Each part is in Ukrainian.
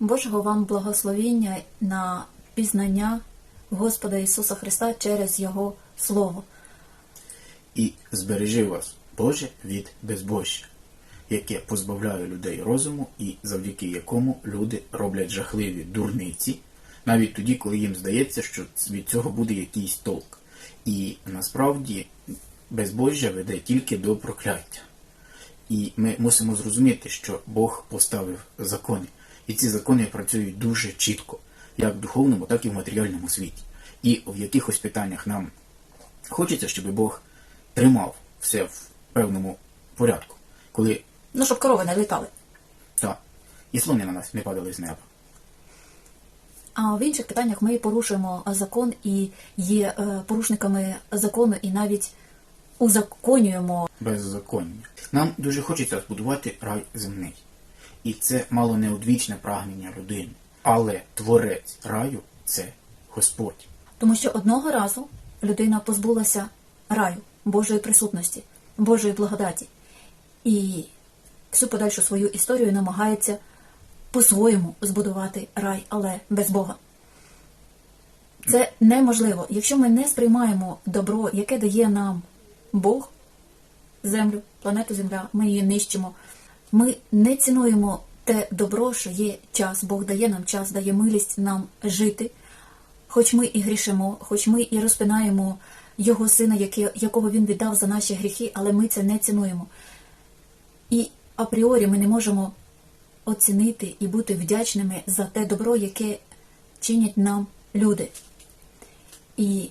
Божого вам благословіння на пізнання Господа Ісуса Христа через Його Слово. І збережи вас, Боже, від безбожжя, яке позбавляє людей розуму і завдяки якому люди роблять жахливі дурниці, навіть тоді, коли їм здається, що від цього буде якийсь толк. І насправді безбожжя веде тільки до прокляття. І ми мусимо зрозуміти, що Бог поставив закони. І ці закони працюють дуже чітко, як в духовному, так і в матеріальному світі. І в якихось питаннях нам хочеться, щоб Бог тримав все в певному порядку, коли Ну, щоб корови не літали. та, і слони на нас не падали з неба. А в інших питаннях ми порушуємо закон і є е, порушниками закону, і навіть узаконюємо беззаконня. Нам дуже хочеться збудувати рай земний. І це мало не одвічне прагнення людини. Але творець раю це Господь. Тому що одного разу людина позбулася раю, Божої присутності, Божої благодаті. І всю подальшу свою історію намагається по-своєму збудувати рай, але без Бога. Це неможливо. Якщо ми не сприймаємо добро, яке дає нам Бог, землю, планету Земля, ми її нищимо. Ми не цінуємо те добро, що є час. Бог дає нам час, дає милість нам жити. Хоч ми і грішимо, хоч ми і розпинаємо Його сина, якого він віддав за наші гріхи, але ми це не цінуємо. І апріорі ми не можемо оцінити і бути вдячними за те добро, яке чинять нам люди. І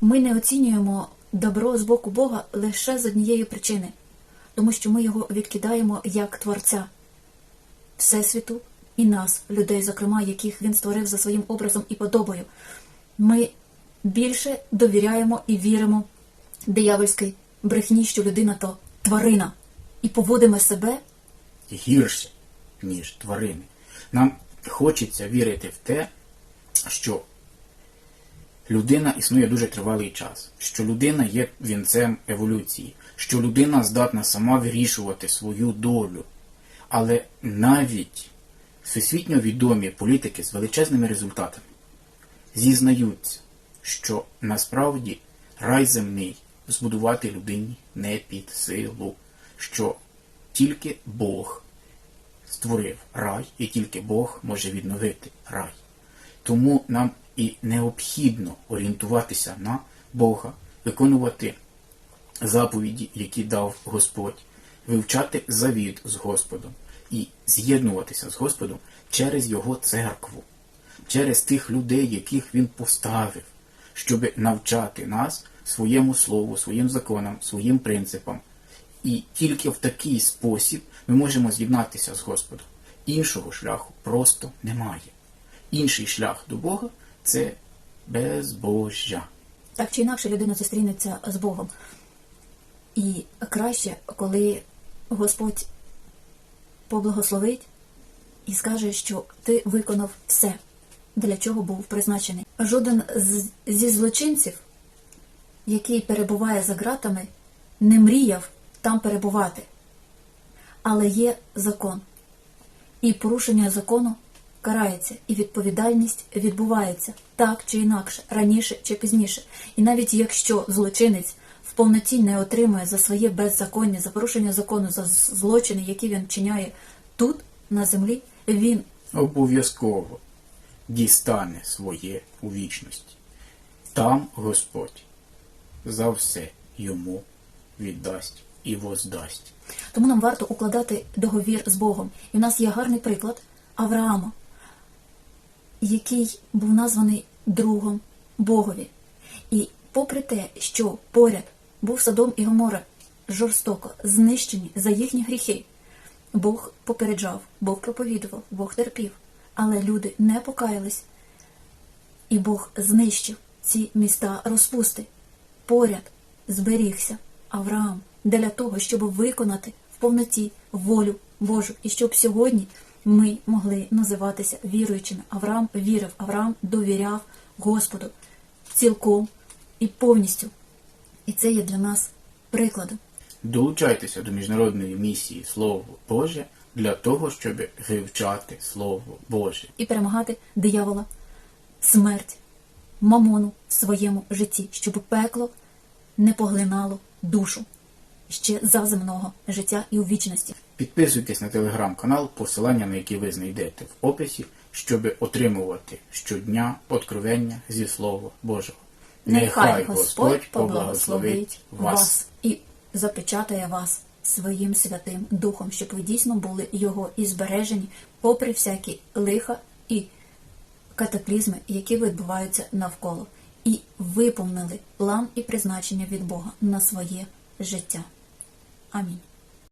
ми не оцінюємо добро з боку Бога лише з однієї причини, тому що ми його відкидаємо як Творця Всесвіту і нас, людей, зокрема, яких він створив за своїм образом і подобою. Ми більше довіряємо і віримо диявольській брехні, що людина то тварина, і поводимо себе гірше, ніж тварини. Нам хочеться вірити в те, що людина існує дуже тривалий час, що людина є вінцем еволюції, що людина здатна сама вирішувати свою долю. Але навіть всесвітньо відомі політики з величезними результатами зізнаються, що насправді рай земний збудувати людині не під силу, що тільки Бог створив рай, і тільки Бог може відновити рай. Тому нам і необхідно орієнтуватися на Бога, виконувати заповіді, які дав Господь, вивчати завіт з Господом і з'єднуватися з Господом через Його церкву, через тих людей, яких Він поставив, щоб навчати нас своєму слову, своїм законам, своїм принципам. І тільки в такий спосіб ми можемо з'єднатися з Господом. Іншого шляху просто немає. Інший шлях до Бога це безбожжя. так чи інакше людина зустрінеться з Богом. І краще, коли Господь поблагословить і скаже, що ти виконав все, для чого був призначений. Жоден зі злочинців, який перебуває за ґратами, не мріяв там перебувати. Але є закон. І порушення закону карається, і відповідальність відбувається так чи інакше, раніше чи пізніше. І навіть якщо злочинець в повноті не отримує за своє беззаконня, за порушення закону, за злочини, які він вчиняє тут, на землі, він Обов'язково дістане своє у вічності. Там Господь за все йому віддасть і воздасть. Тому нам варто укладати договір з Богом. І в нас є гарний приклад Авраама, який був названий другом Богові. І попри те, що поряд був Содом і Гомора жорстоко знищені за їхні гріхи, Бог попереджав, Бог проповідував, Бог терпів, але люди не покаялись, і Бог знищив ці міста розпусти. Поряд зберігся Авраам для того, щоб виконати в повноті волю Божу, і щоб сьогодні ми могли називатися віруючими. Авраам вірив, Авраам довіряв Господу цілком і повністю. І це є для нас прикладом. Долучайтеся до міжнародної місії Слово Боже для того, щоб вивчати Слово Боже. і перемагати диявола, смерть, мамону в своєму житті, щоб пекло не поглинало душу ще за земного життя і у вічності. Підписуйтесь на телеграм-канал, посилання на який ви знайдете в описі, щоб отримувати щодня откровення зі Слова Божого. Нехай Господь поблагословить вас і запечатає вас своїм святим духом, щоб ви дійсно були його і збережені, попри всякі лиха і катаклізми, які відбуваються навколо, і виповнили план і призначення від Бога на своє життя. Амінь.